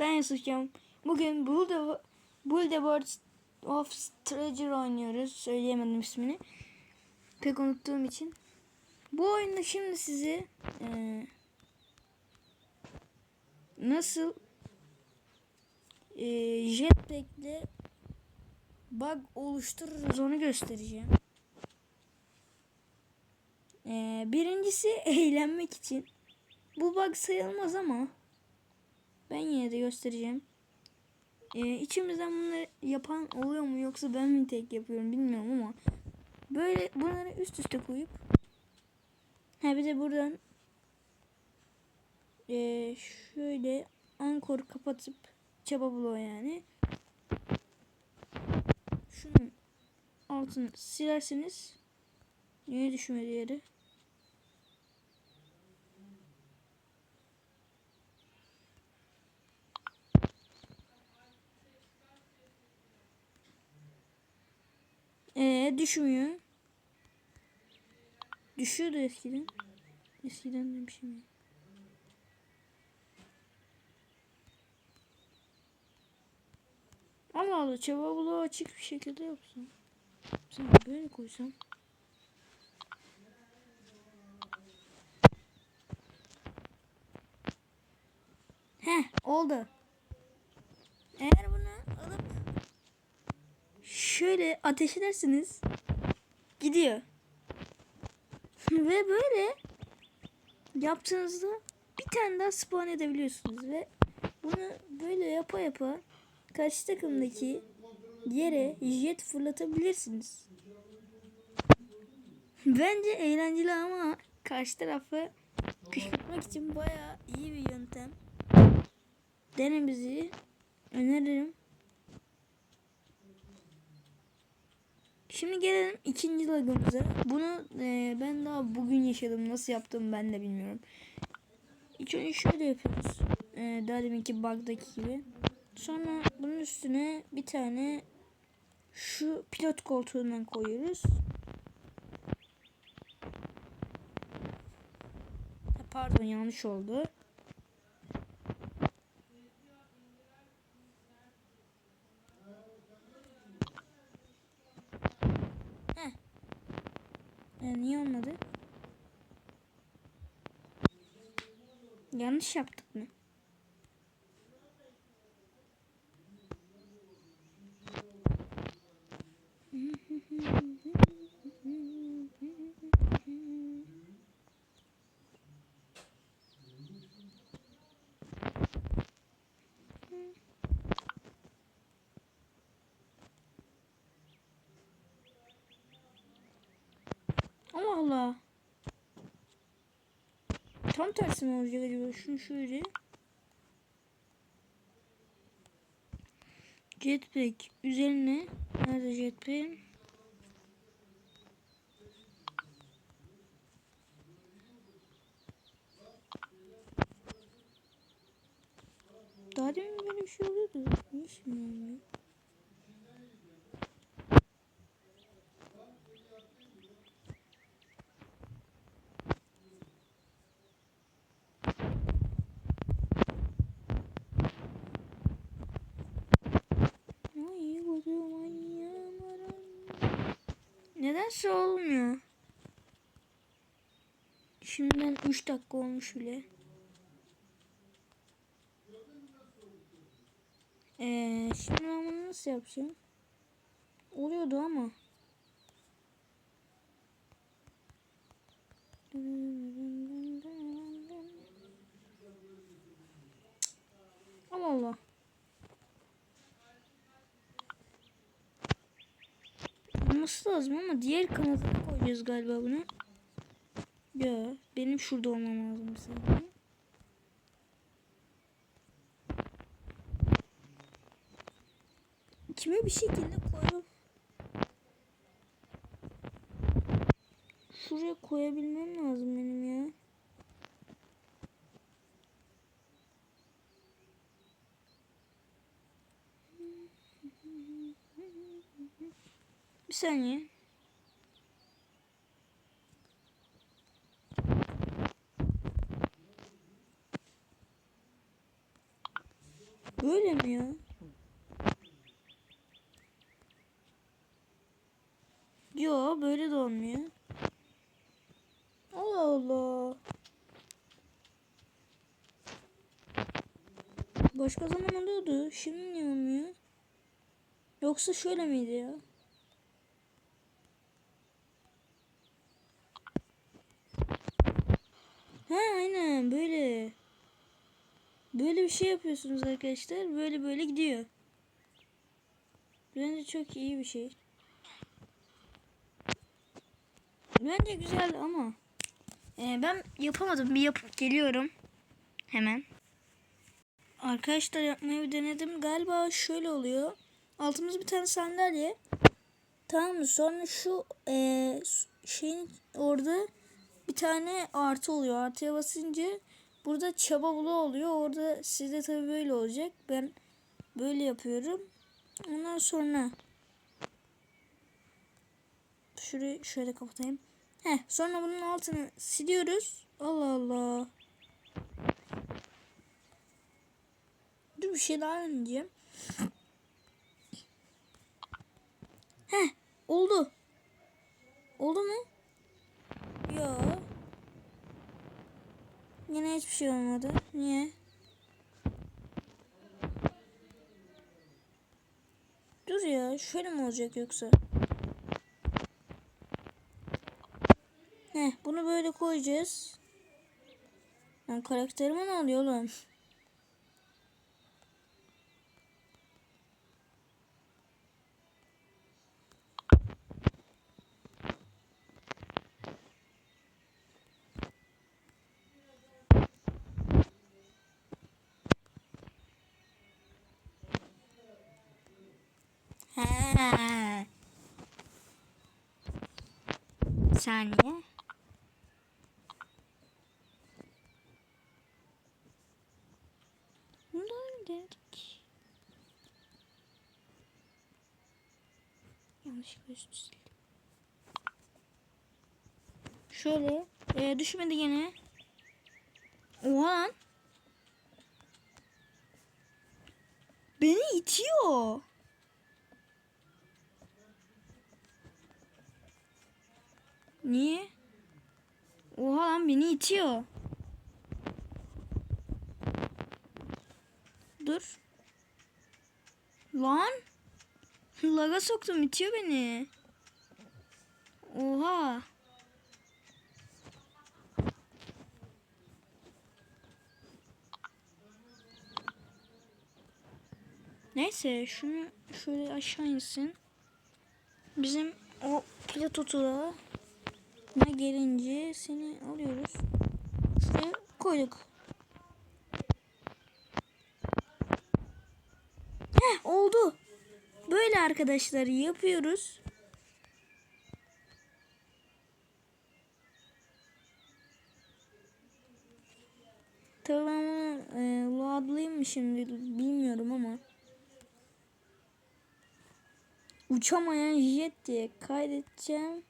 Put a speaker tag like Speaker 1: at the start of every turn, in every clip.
Speaker 1: Ben Yusuf'cum. Bugün Boulder, Boulderboard of Treasure oynuyoruz. Söyleyemedim ismini. Pek unuttuğum için. Bu oyunda şimdi size eee, nasıl eee jetpack'le bug oluştururuz onu göstereceğim. Eee, birincisi eğlenmek için. Bu bug sayılmaz ama ben yine de göstereceğim. Ee, içimizden bunları yapan oluyor mu yoksa ben mi tek yapıyorum bilmiyorum ama böyle bunları üst üste koyup ha bir de buradan ee, şöyle ankoru kapatıp çaba buluyor yani. Şunun altını silerseniz niye düşmedi yere Ee düşmüyor. Düşüyordu eskiden. Eskiden demişim ya. Allah Allah bulu açık bir şekilde yapsam. Sen böyle koysam. Heh oldu. Şöyle ateş edersiniz gidiyor. ve böyle yaptığınızda bir tane daha spawn edebiliyorsunuz ve bunu böyle yapa yapa karşı takımdaki yere jet fırlatabilirsiniz. Bence eğlenceli ama karşı tarafı kışkırtmak için bayağı iyi bir yöntem. Denemenizi öneririm. Şimdi gelelim ikinci lagımıza. Bunu e, ben daha bugün yaşadım. Nasıl yaptım ben de bilmiyorum. İlk önce şöyle yapıyoruz. E, daha deminki bug'daki gibi. Sonra bunun üstüne bir tane şu pilot koltuğundan koyuyoruz. Pardon yanlış oldu. Heh. E, niye olmadı? Yanlış yaptık mı? Allah Allah. Tam tersi mi olacak acaba? Şunu şöyle. Jetpack üzerine. Nerede jetpack? Daha demin böyle bir şey oluyordu. Niye şimdi olmuyor? Nedense olmuyor. Şimdiden 3 dakika olmuş bile. Ee, şimdi ben bunu nasıl yapacağım? Oluyordu ama. Allah Allah. Olması lazım ama diğer kanadına koyacağız galiba bunu. Ya benim şurada olmam lazım sanki. Kime bir şekilde koyup şuraya koyabilmem lazım benim ya. Bir saniye. Böyle mi ya? Yo böyle de olmuyor. Allah Allah. Başka zaman oluyordu. Şimdi niye olmuyor? Yoksa şöyle miydi ya? Ha aynen böyle. Böyle bir şey yapıyorsunuz arkadaşlar. Böyle böyle gidiyor. Bence çok iyi bir şey. Bence güzel ama e, ben yapamadım. Bir yapıp geliyorum. Hemen. Arkadaşlar yapmayı bir denedim. Galiba şöyle oluyor. Altımız bir tane sandalye. Tamam mı? Sonra şu e, şeyin orada bir tane artı oluyor. Artıya basınca burada çaba bulu oluyor. Orada sizde tabii böyle olacak. Ben böyle yapıyorum. Ondan sonra şurayı şöyle kapatayım. Heh, sonra bunun altını siliyoruz. Allah Allah. Dur bir şey daha deneyeceğim. Heh, oldu mu? Yo. Yine hiçbir şey olmadı. Niye? Dur şöyle mi olacak yoksa? Heh, bunu böyle koyacağız. Lan karakterime ne oluyor oğlum? He. Saniye. Dedik. Yanlışlıkla üstü sildim. Şöyle. E, düşmedi gene. Oha. Beni itiyor. Niye? Oha lan beni itiyor. Dur. Lan. Laga soktum itiyor beni. Oha. Neyse şunu şöyle aşağı insin. Bizim o plato turağı ne gelince seni alıyoruz. Şuraya koyduk. Heh, oldu. Böyle arkadaşlar yapıyoruz. Bunu e, loadlayayım mı şimdi bilmiyorum ama. Uçamayan jet diye kaydedeceğim.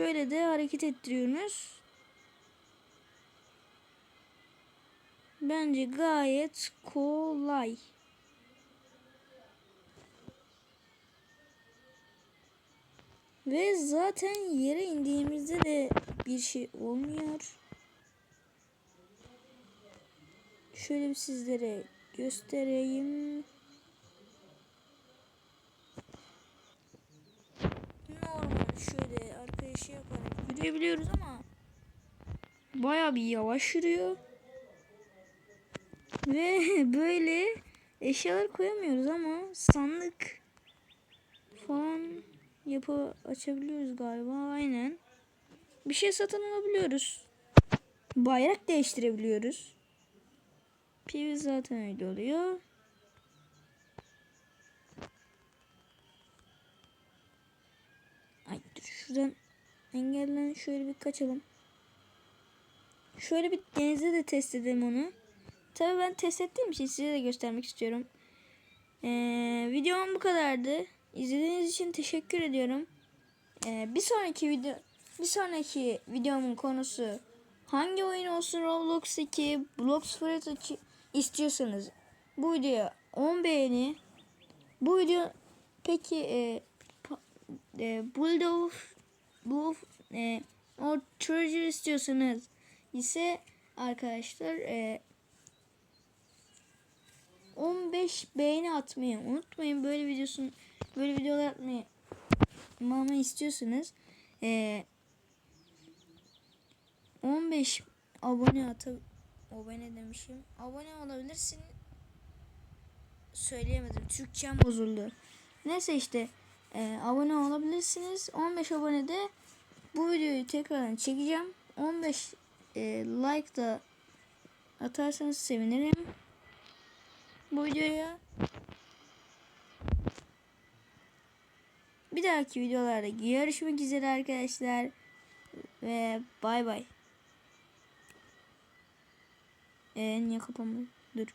Speaker 1: Şöyle de hareket ettiriyorsunuz. Bence gayet kolay. Ve zaten yere indiğimizde de bir şey olmuyor. Şöyle bir sizlere göstereyim. Normal şöyle şey yaparak yürüyebiliyoruz ama baya bir yavaş yürüyor. Ve böyle eşyalar koyamıyoruz ama sandık falan yapı açabiliyoruz galiba. Aynen. Bir şey satın alabiliyoruz. Bayrak değiştirebiliyoruz. PV zaten öyle oluyor. Ay dur şuradan engellen şöyle bir kaçalım. Şöyle bir denizde de test edelim onu. Tabii ben test ettiğim için size de göstermek istiyorum. Ee, videom bu kadardı. İzlediğiniz için teşekkür ediyorum. Ee, bir sonraki video bir sonraki videomun konusu hangi oyun olsun Roblox'taki Blox Fruit istiyorsanız bu videoya 10 beğeni bu video peki e, e, Bulldog bu e, o Treasure istiyorsanız ise arkadaşlar e, 15 beğeni atmayı unutmayın. Böyle videosun böyle videolar atmayı mama istiyorsanız e, 15 abone atab abone demişim. Abone olabilirsin. Söyleyemedim. Türkçem bozuldu. Neyse işte e, abone olabilirsiniz. 15 abonede bu videoyu tekrardan çekeceğim. 15 e, like da atarsanız sevinirim. Bu videoya bir dahaki videolarda görüşmek üzere arkadaşlar ve bay bay. Ee, niye kapanmadı? Dur.